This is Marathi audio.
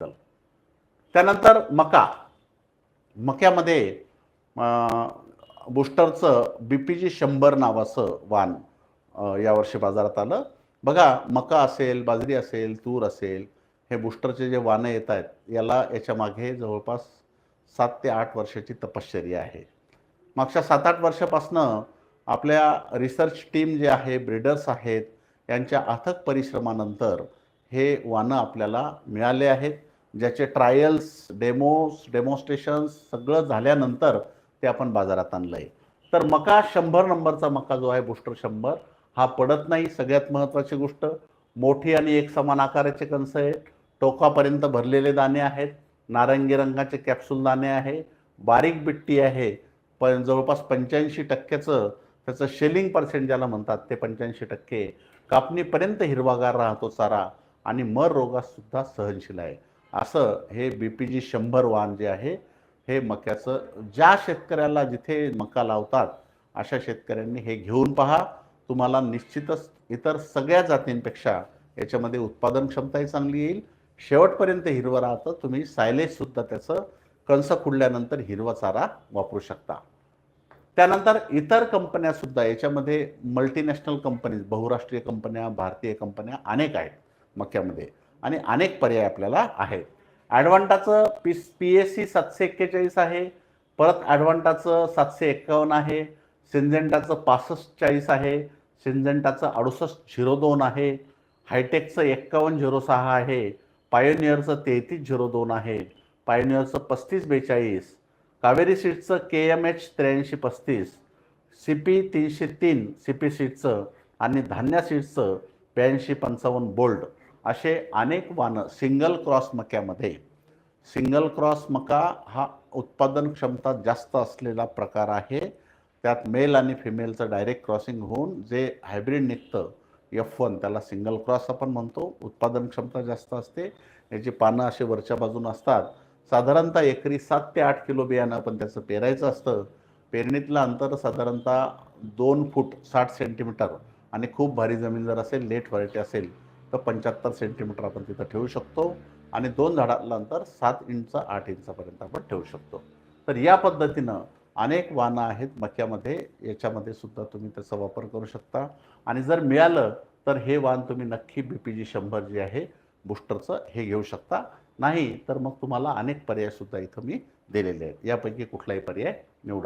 चल. त्यानंतर मका. मक्यामध्ये बुस्टरचं बी पी जी शंभर नावाचं वाण यावर्षी बाजारात आलं. बघा मका असेल बाजरी असेल तूर असेल हे बुस्टरचे जे वाणं येत आहेत याला याच्या मागे जवळपास सात ते आठ वर्षाची तपश्चर्या आहे. मागच्या सात आठ वर्षापासनं आपल्या रिसर्च टीम जे आहे ब्रिडर्स आहेत यांच्या अथक परिश्रमानंतर हे वाणं आपल्याला मिळाले आहेत. ज्याचे ट्रायल्स डेमोस डेमॉन्स्ट्रेशन्स सगळं झाल्यानंतर ते आपण बाजारात आणलं आहे तर मका शंभर नंबरचा मका जो आहे बुस्टर शंभर हा पडत नाही सगळ्यात महत्त्वाची गोष्ट. मोठी आणि एक समान आकाराचे कंस आहेत. टोकापर्यंत भरलेले दाणे आहेत. नारंगी रंगाचे कॅप्सूल दाणे आहे. बारीक बिट्टी आहे. पण जवळपास पंच्याऐंशी टक्क्याचं त्याचं शेलिंग पर्सेंट ज्याला म्हणतात ते पंच्याऐंशी टक्के कापणीपर्यंत हिरवागार राहतो चारा आणि मर रोगासुद्धा सहनशील आहे. असं हे बी पी जी शंभर वाहन जे आहे हे मक्याचं ज्या शेतकऱ्याला जिथे मका लावतात अशा शेतकऱ्यांनी हे घेऊन पहा. तुम्हाला निश्चितच इतर सगळ्या जातींपेक्षा याच्यामध्ये उत्पादन क्षमताही चांगली येईल. शेवटपर्यंत हिरवं राहतं. तुम्ही सायलेजसुद्धा त्याचं कंस खुडल्यानंतर हिरवा चारा वापरू शकता. त्यानंतर इतर कंपन्या सुद्धा याच्यामध्ये मल्टीनॅशनल कंपनीज बहुराष्ट्रीय कंपन्या भारतीय कंपन्या अनेक आहेत मक्यामध्ये. आणि अनेक पर्याय आपल्याला आहेत. ॲडव्हान्टाचं पी पी एस सी सातशे एक्केचाळीस आहे. परत ॲडव्हान्टाचं सातशे एक्कावन्न आहे. सिंजेंटाचं पासष्ट चाळीस आहे. सिंजेंटाचं अडुसष्ट झिरो दोन आहे. हायटेकचं एक्कावन्न झिरो सहा आहे. पायोनियरचं तेहतीस झिरो दोन आहे. पायोनियरचं पस्तीस बेचाळीस. कावेरी सीटचं के एम एच त्र्याऐंशी पस्तीस. सी पी तीनशे तीन सी पी सीटचं आणि धान्या सीटचं ब्याऐंशी पंचावन्न बोल्ड असे अनेक वाहनं सिंगल क्रॉस मक्यामध्ये सिंगल क्रॉस मका हा उत्पादन क्षमता जास्त असलेला प्रकार आहे. त्यात मेल आणि फिमेलचं डायरेक्ट क्रॉसिंग होऊन जे हायब्रिड निघतं एफ वन त्याला सिंगल क्रॉस आपण म्हणतो. उत्पादन क्षमता जास्त असते. याची पानं असे वरच्या बाजून असतात. साधारणतः एकरी सात ते आठ किलो बियाणं आपण त्याचं पेरायचं असतं. पेरणीतलं अंतर साधारणतः दोन फूट साठ सेंटीमीटर आणि खूप भारी जमीन जर असेल लेट व्हरायटी असेल तर पंच्याहत्तर सेंटीमीटर आपण तिथं ठेवू शकतो आणि दोन झाडाला अंतर सात इंच आठ इंचापर्यंत आपण ठेवू शकतो. तर या पद्धतीनं अनेक वाहनं आहेत मक्यामध्ये याच्यामध्ये सुद्धा तुम्ही त्याचा वापर करू शकता. आणि जर मिळालं तर हे वाहन तुम्ही नक्की बी पी जी शंभर जे आहे बुस्टरचं हे घेऊ शकता. नाही तर मग तुम्हाला अनेक पर्यायसुद्धा इथं मी दिलेले आहेत. यापैकी कुठलाही पर्याय निवडा.